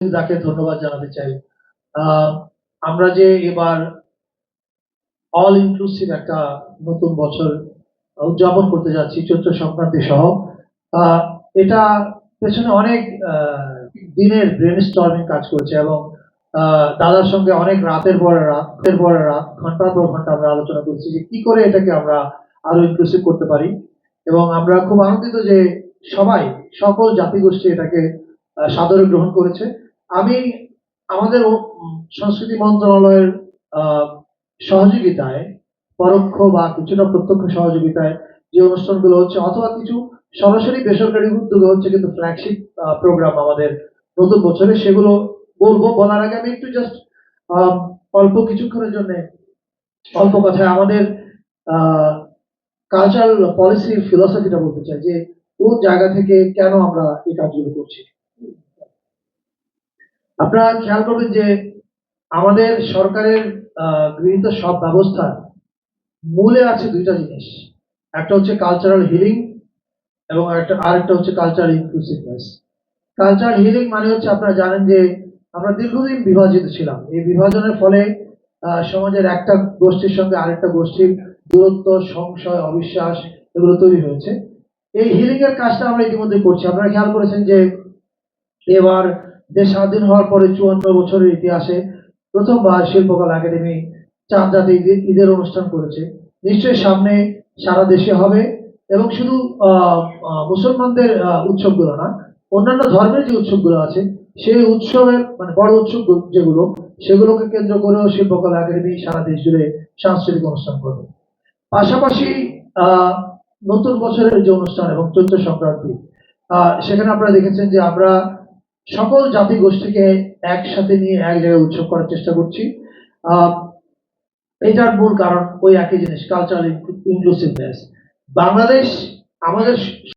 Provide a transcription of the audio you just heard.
যাকে ধন্যবাদ জানাতে চাই। আমরা যে এবার অল ইনক্লুসিভ একটা নতুন বছর উদযাপন করতে যাচ্ছি চৈত্র সংক্রান্তি সহ এটা পেছনে অনেক দিনের ব্রেন স্টর্মিং কাজ করছে এবং দাদার সঙ্গে অনেক রাতের পরে রাত, রাতের পরে রাত ঘণ্টার পর ঘণ্টা আমরা আলোচনা করছি যে কি করে এটাকে আমরা আরও ইনক্লুসিভ করতে পারি। এবং আমরা খুব আনন্দিত যে সবাই, সকল জাতিগোষ্ঠী এটাকে সাদরে গ্রহণ করেছে। আমি আমাদের সংস্কৃতি মন্ত্রণালয়ের সহযোগিতায়, পরোক্ষ বা কিছুটা প্রত্যক্ষ সহযোগিতায় যে অনুষ্ঠানগুলো হচ্ছে, অথবা কিছু সরাসরি বেসরকারি উদ্যোগে হচ্ছে কিন্তু ফ্ল্যাগশিপ প্রোগ্রাম আমাদের নতুন বছরে, সেগুলো বলব। বলার আগে আমি একটু জাস্ট অল্প কিছুক্ষণের জন্য অল্প কথায় আমাদের কালচারাল পলিসি ফিলসফিটা বলতে চাই যে কোন জায়গা থেকে কেন আমরা এই কাজগুলো করছি। আপনারা খেয়াল করবেন যে আমাদের সরকারের গৃহীত সব ব্যবস্থার মূলে আছে দুইটা জিনিস। একটা হচ্ছে কালচারাল হিলিং এবং আরেকটা আরেকটা হচ্ছে কালচারাল ইনক্লুসিভনেস কালচারাল হিলিং মানে হচ্ছে আপনারা জানেন যে আমরা দীর্ঘদিন বিভাজিত ছিলাম। এই বিভাজনের ফলে সমাজের একটা গোষ্ঠীর সঙ্গে আরেকটা গোষ্ঠীর দূরত্ব, সংশয়, অবিশ্বাস এগুলো তৈরি হয়েছে। এই হিলিং এর কাজটা আমরা ইতিমধ্যে করছি। আপনারা খেয়াল করেছেন যে এবার দেশ স্বাধীন হওয়ার পরে চুয়ান্ন বছরের ইতিহাসে প্রথমবার শিল্পকলা একাডেমি চাঁদ জাতি ঈদের- অনুষ্ঠান করেছে। নিশ্চয়ই সামনে সারা দেশে হবে এবং শুধু মুসলমানদের উৎসবগুলো না, অন্যান্য ধর্মের যে উৎসবগুলো আছে, সেই উৎসবের মানে বড় উৎসব যেগুলো, সেগুলোকে কেন্দ্র করেও শিল্পকলা একাডেমি সারা দেশ জুড়ে সাংস্কৃতিক অনুষ্ঠান করবে। পাশাপাশি নতুন বছরের যে অনুষ্ঠান এবং চৈত্র সংক্রান্তি সেখানে আপনারা দেখেছেন যে আমরা সকল জাতি গোষ্ঠীকে একসাথে নিয়ে এক জায়গায় উৎসব করার চেষ্টা করছি। এটার মূল কারণ ওই একই জিনিস কালচারাল ইনক্লুসিভনেস বাংলাদেশ আমাদের